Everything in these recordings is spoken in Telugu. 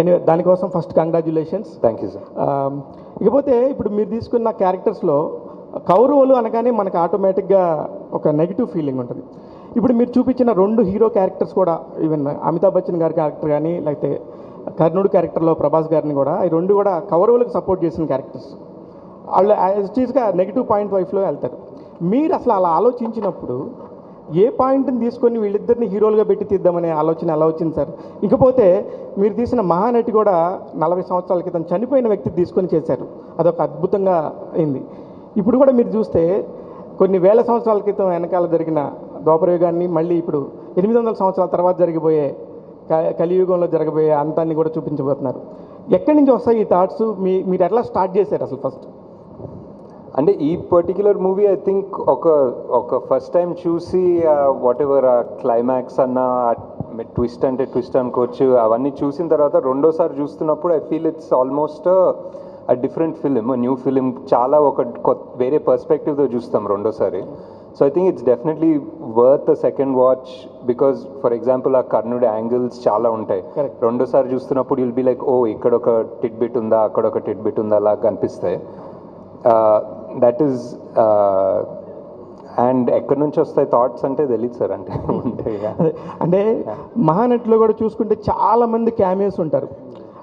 ఎనీవే దానికోసం first congratulations thank you sir ఇకపోతే ఇప్పుడు మీరు తీసుకున్న క్యారెక్టర్స్లో కౌరవులు అనగానే మనకు ఆటోమేటిక్గా ఒక నెగిటివ్ ఫీలింగ్ ఉంటుంది. ఇప్పుడు మీరు చూపించిన రెండు హీరో క్యారెక్టర్స్ కూడా ఈవెన్ అమితాబ్ బచ్చన్ గారి క్యారెక్టర్ కానీ లేకపోతే కర్ణుడు క్యారెక్టర్లో ప్రభాస్ గారిని కూడా ఈ రెండు కూడా కౌరవులకు సపోర్ట్ చేసిన క్యారెక్టర్స్ వాళ్ళు యాజ్టీస్గా నెగిటివ్ పాయింట్ వైఫ్లో వెళ్తారు. మీరు అసలు అలా ఆలోచించినప్పుడు ఏ పాయింట్ని తీసుకొని వీళ్ళిద్దరిని హీరోలుగా పెట్టి తీద్దామనే ఆలోచన ఎలా వచ్చింది సార్? ఇకపోతే మీరు తీసిన మహానటి కూడా నలభై సంవత్సరాల క్రితం చనిపోయిన వ్యక్తి తీసుకొని చేశారు. అదొక అద్భుతంగా అయింది. ఇప్పుడు కూడా మీరు చూస్తే కొన్ని వేల సంవత్సరాల క్రితం వెనకాల జరిగిన ద్వాపరయుగాన్ని మళ్ళీ ఇప్పుడు ఎనిమిది వందల సంవత్సరాల తర్వాత జరిగిపోయే క- కలియుగంలో జరగబోయే అంతాన్ని కూడా చూపించబోతున్నారు. ఎక్కడి నుంచి వస్తాయి ఈ థాట్స్ మీ మీరు ఎట్లా స్టార్ట్ చేశారు అసలు ఫస్ట్ అంటే ఈ పర్టిక్యులర్ మూవీ ఐ థింక్ ఒక ఒక ఫస్ట్ టైం చూసి వాట్ ఎవర్ ఆ క్లైమాక్స్ అన్న ట్విస్ట్ అంటే ట్విస్ట్ అనుకోవచ్చు అవన్నీ చూసిన తర్వాత రెండోసారి చూస్తున్నప్పుడు I feel it's almost a different film new film చాలా ఒక కొత్త వేరే పర్స్పెక్టివ్తో చూస్తాం రెండోసారి. So I think it's definitely worth second watch because for example ఆ కర్ణుడి యాంగిల్స్ చాలా ఉంటాయి. రెండోసారి చూస్తున్నప్పుడు విల్ బి లైక్ ఓ ఇక్కడ ఒక టిట్ బిట్ ఉందా అక్కడ ఒక టిట్ బిట్ ఉందా అలా కనిపిస్తాయి. దట్ ఈస్ అండ్ ఎక్కడి నుంచి వస్తాయి థాట్స్ అంటే తెలియదు సార్ అంటే ఉంటాయి అంటే మహానటిలో కూడా చూసుకుంటే చాలా మంది క్యామియోస్ ఉంటారు.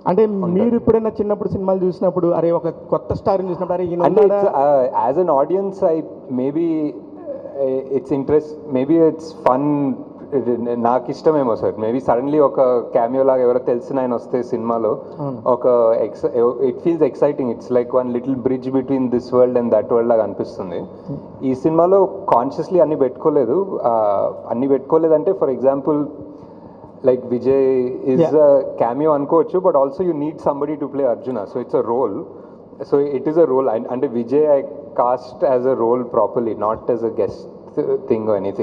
అంటే మీరు ఎప్పుడైనా చిన్నప్పుడు సినిమాలు చూసినప్పుడు అరే ఒక కొత్త స్టార్ని చూసినప్పుడు అరే? As an audience I maybe it's interest maybe it's fun నాకు ఇష్టమేమో సార్. మేబీ సడన్లీ ఒక క్యామియో లాగా ఎవరో తెలిసిన ఆయన వస్తే సినిమాలో. ఒక ex it feels exciting it's like one little bridge between this world and that world లాగా అనిపిస్తుంది. ఈ సినిమాలో కాన్షియస్లీ అన్ని పెట్టుకోలేదు. అన్ని పెట్టుకోలేదంటే for example like Vijay is cameo అనుకోవచ్చు but also you need somebody to play Arjuna so it's a role so it is a role అంటే Vijay I cast as a role properly not as a guest thing anything